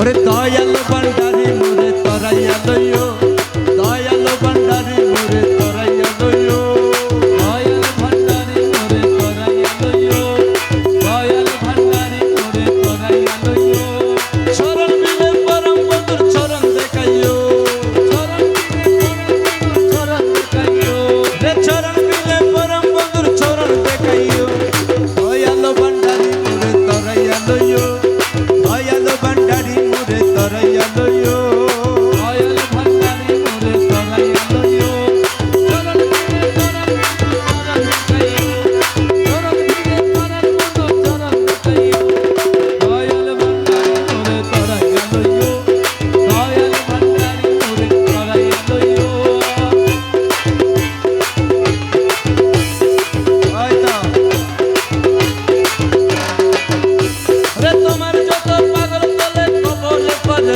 ওরে দয়াল পান্ডারি মোরে তরাইয়া লইও।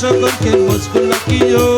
সকলকে মজগুল রাখিও।